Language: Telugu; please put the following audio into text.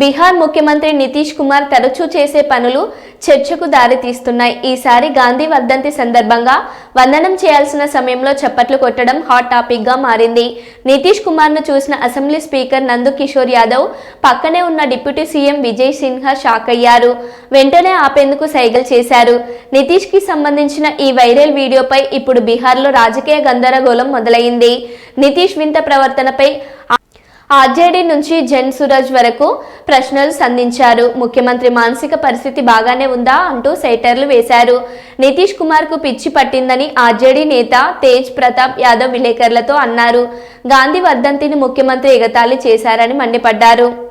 బీహార్ ముఖ్యమంత్రి నితీష్ కుమార్ తరచూ చేసే పనులు చర్చకు దారితీస్తున్నాయి. ఈసారి గాంధీ వర్ధంతి సందర్భంగా వందనం చేయాల్సిన సమయంలో చప్పట్లు కొట్టడం హాట్ టాపిక్గా మారింది. నితీష్ కుమార్ను చూసిన అసెంబ్లీ స్పీకర్ నందు కిషోర్ యాదవ్ పక్కనే ఉన్న deputy CM Vijay Sinha shock అయ్యారు. వెంటనే ఆపేందుకు సైగలు చేశారు. నితీష్కి సంబంధించిన ఈ వైరల్ వీడియోపై ఇప్పుడు బీహార్లో రాజకీయ గందరగోళం మొదలైంది. నితీష్ వింత ప్రవర్తనపై ఆర్జేడీ నుంచి జెన్ సురాజ్ వరకు ప్రశ్నలు సంధించారు. ముఖ్యమంత్రి మానసిక పరిస్థితి బాగానే ఉందా అంటూ సెటర్లు వేశారు. నితీష్ కుమార్కు పిచ్చి పట్టిందని ఆర్జేడీ నేత తేజ్ ప్రతాప్ యాదవ్ విలేకరులతో అన్నారు. గాంధీ వర్ధంతిని ముఖ్యమంత్రి ఎగతాళి చేశారని మండిపడ్డారు.